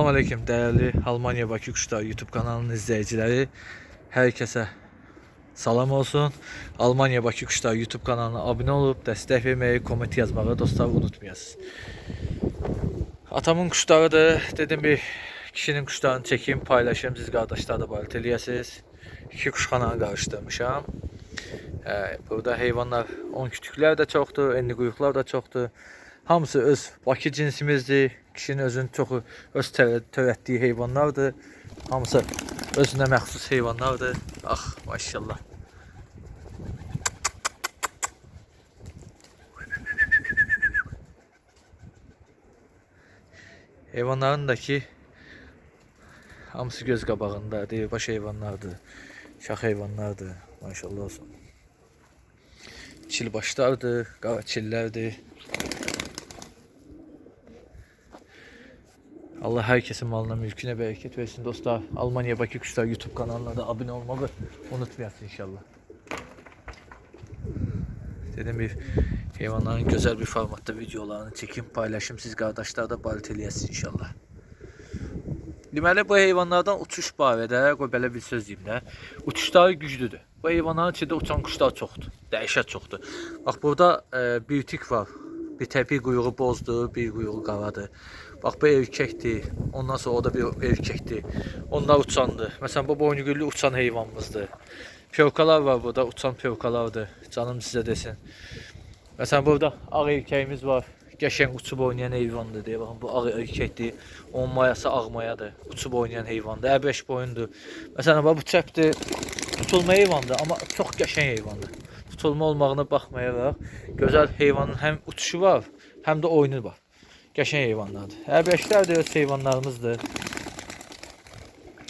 Selamünaleyküm değerli Almanya Bakü Kuşlar YouTube kanalının izleyicileri. Herkese salam olsun. Almanya Bakü Kuşlar YouTube kanalına abone olup destek vermeyi, koment yazmayı dostlar unutmayasınız. Atamın kuşları da dedim bir kişinin kuşlarını çekeyim, paylaşayım. Siz kardeşler de balit eləyəsiniz. İki kuş kanalı qarışdırmışam. Ee, burada heyvanlar 10 kütüklər də çoxdur, enli quyuqlar da çoxdur. Hamısı öz Bakı cinsimizdir. Kişinin özünün çoxu öz törətdiyi heyvanlardır. Hamısı özünə məxsus heyvanlardır. Ah, maşallah. Heyvanların da ki hamısı göz qabağındadır, baş heyvanlardır, şax heyvanlardır. Maşallah olsun. Çil başlardır, qara çillərdir. Allah herkesin malına mülküne bereket versin dostlar. Almanya Bakü Kuşlar YouTube kanalına da abone olmayı unutmayasın inşallah. Dedim bir hayvanların güzel bir formatta videolarını çekeyim paylaşayım siz kardeşler de balit eləyəsiniz inşallah. Deməli bu heyvanlardan uçuş barədə belə bir söz deyim də. Uçuşları güclüdür. Bu heyvanların içində uçan quşlar çoxdur. Dəhşət çoxdur. Bax burada e, bir tik var. Bir təpi quyruğu bozdur, bir quyruğu qaradır. Bax bu erkəkdir. Ondan sonra o da bir erkəkdir. Onlar uçandır. Məsələn bu boynugüllü uçan heyvanımızdır. Pevkalar var burada, uçan pevkalardır. Canım sizə desin. Məsələn burada ağ erkəyimiz var. Qəşəng uçub oynayan heyvandır deyə baxın bu ağ erkəkdir. Onun mayası ağ mayadır. Uçub oynayan heyvandır. Əbəş boyundur. Məsələn bax bu çəpdir. Tutulma heyvandır amma çox qəşəng heyvandır. Tutulma olmağına baxmayaraq gözəl heyvanın həm uçuşu var, həm də oyunu var. Qəşəng heyvanlardır. Əbəşlər də öz heyvanlarımızdır.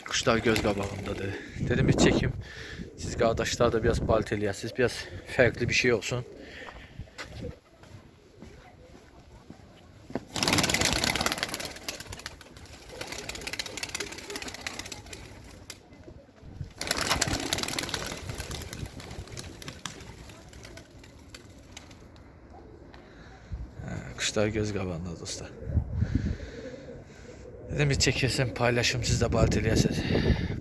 Kuşlar göz qabağındadır. Dedim bir çekim. Siz qardaşlar da biraz balit eləyəsiniz. Biraz fərqli bir şey olsun. Kuşlar göz qabağında dostlar. Dedim bir çəkilsin, paylaşım siz də balit eləyəsiniz.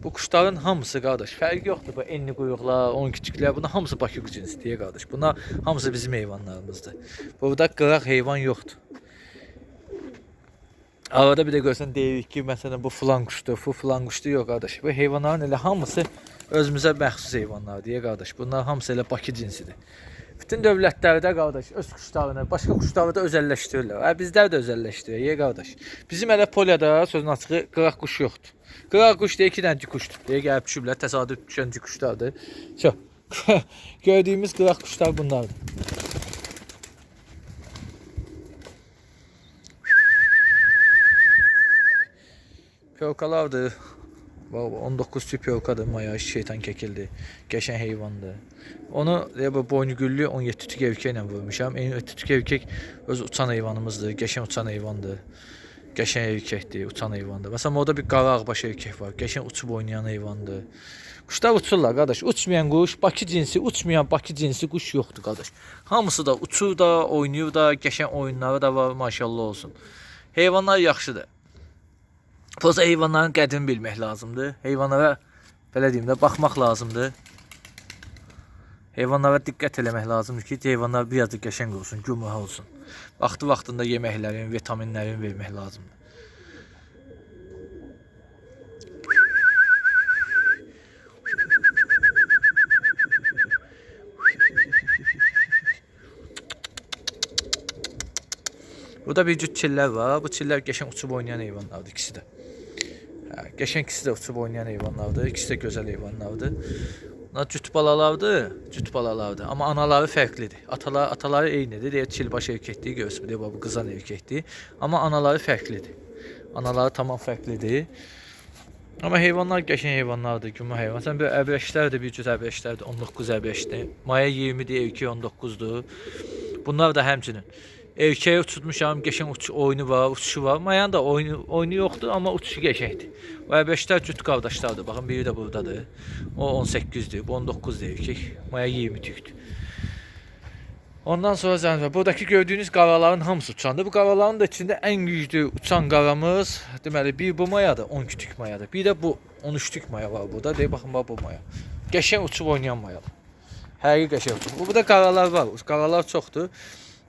Bu kuşların hamısı qardaş, fərqi yoxdur bu enli quyruqlar, 10 küçüklər, bunlar hamısı Bakı cinsi deyə qardaş. Bunlar hamısı bizim heyvanlarımızdır. Burada qıraq heyvan yoxdur. Arada bir də görsən deyirik ki, məsələn bu filan quşdur, bu filan quşdur yox qardaş. Bu heyvanların elə hamısı özümüzə məxsus heyvanlar deyə qardaş. Bunlar hamısı elə Bakı cinsidir. Bütün dövlətlərdə qardaş öz quşlarını, başqa quşları da özəlləşdirirlər. Hə bizlər də özəlləşdiririk, ey qardaş. Bizim elə poliyada sözün açığı qıraq quş yoxdur. Qıraq quş deyə iki dənə quşdur. Deyə gəlib düşüblər, təsadüf düşən quşlardır. Çox. Gördüyümüz qıraq quşlar bunlardır. Pövkalardır. Baba 19 tüp pövkadır, maya şeytan kekildi. Qəşəng heyvandır. Onu bu boynugüllü 17 tük erkək ilə vurmuşam. 17 tük erkək öz uçan heyvanımızdır. Qəşəng uçan heyvandır. Qəşəng erkəkdir, uçan heyvandır. Məsələn orada bir qara ağbaş erkək var. Qəşəng uçub oynayan heyvandır. Quşlar uçurlar qardaş. Uçmayan quş, Bakı cinsi, uçmayan Bakı cinsi quş yoxdur qardaş. Hamısı da uçur da, oynayır da, qəşəng oyunları da var, maşallah olsun. Heyvanlar yaxşıdır. Poza heyvanların qədrini bilmək lazımdır. Heyvanlara belə deyim də baxmaq lazımdır. Heyvanlara diqqət eləmək lazımdır ki, heyvanlar biraz da qəşəng olsun, gümrah olsun. Vaxtı vaxtında yeməklərin, vitaminlərin vermək lazımdır. Burada bir cüt çillər var. Bu çillər qəşəng uçub oynayan heyvanlardır ikisi də. Qəşəng ikisi də uçub oynayan heyvanlardır. İkisi də gözəl heyvanlardır. Bunlar cüt balalardır, cüt balalardır. Amma anaları fərqlidir. Atalar, ataları eynidir. Deyir çilbaş erkəkdir, göğsü deyir bu qızan erkəkdir. Amma anaları fərqlidir. Anaları tamam fərqlidir. Amma heyvanlar qəşəng heyvanlardır, gümə heyvan. Sən bir əbrəşlər bir cüt əbrəşlərdir, 19 əbrəşdir. Maya 20-dir, erkək 19-dur. Bunlar da həmçinin. Erkeği uçurtmuşam, qəşəng uç oyunu var, uçuşu var. Mayanın da oyunu, oyunu yoxdur, amma uçuşu qəşəngdir. O əbəşlər cüt qardaşlardır. Baxın biri də buradadır. O 18-dir, bu 19-dur erkek. Maya 20 tükdür. Ondan sonra zənzə buradakı gördüyünüz qaraların hamısı uçandı. Bu qaraların da içində ən güclü uçan qaramız deməli bir bu mayadır, 10 kütük mayadır. Bir də bu 13 maya var burada. Deyək baxın bax bu maya. Qəşəng uçub oynayan mayadır. Həqiqi qəşəng uçub. Bu burada qaralar var. Qaralar çoxdur.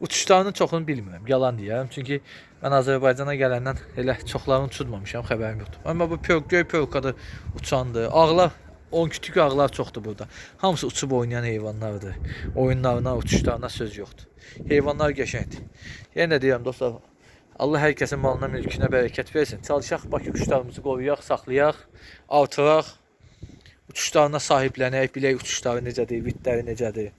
Uçuşlarının çoxunu bilmirəm, yalan deyirəm. Çünki mən Azərbaycana gələndən elə çoxlarını uçurmamışam, xəbərim yoxdur. Amma bu pör, göy pörkada uçandı. Ağlar 10 kütük ağlar çoxdur burada. Hamısı uçub oynayan heyvanlardır. Oyunlarına, uçuşlarına söz yoxdur. Heyvanlar qəşəngdir. Yenə də deyirəm dostlar, Allah hər kəsin malına, mülkünə bərəkət versin. Çalışaq Bakı quşlarımızı qoruyaq, saxlayaq, artıraq. Uçuşlarına sahiblənək, bilək uçuşları necədir, vitləri necədir.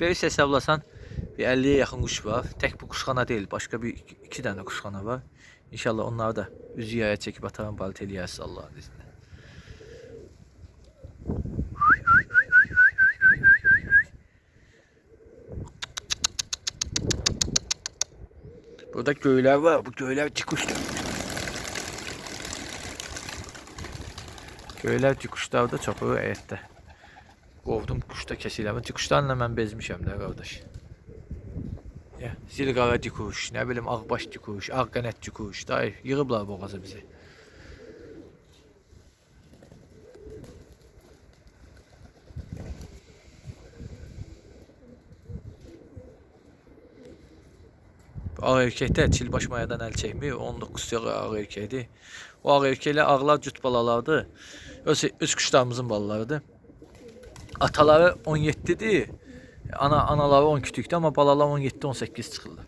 Space hesablasan bir 50'ye yakın kuş var. Tek bu kuşxana değil. Başka bir iki, iki tane kuşxana var. İnşallah onları da üzüyaya çekip atarım balit eləyərsiz Allah'ın izniyle. Burada göyler var. Bu göyler cikuşlar. Göylər cikuşlarda çoxu həyətdə. Qovdum quşda kəsilə. Cikuşlarla mən bezmişəm də qardaş. Ya, zilqara dikuş, nə bilim ağbaş dikuş, ağ qənət dikuş, day yığıblar boğazı bizi. Ağ erkəkdə çilbaş mayadan əl çəkmir, 19 yağı ağ erkəkdir. O ağ erkəklə ağlar cüt balalardır. Öz, öz quşlarımızın balalarıdır. Ataları 17-dir. Ana anaları 10 kütükdür, amma balalar 17-18 çıxırlar.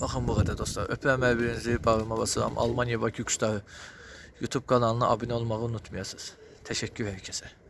Baxın bu qədər dostlar. Öpürəm hər birinizi, bağrıma basıram. Almaniya Bakı Quşları YouTube kanalına abunə olmağı unutmayasınız. Təşəkkür hər.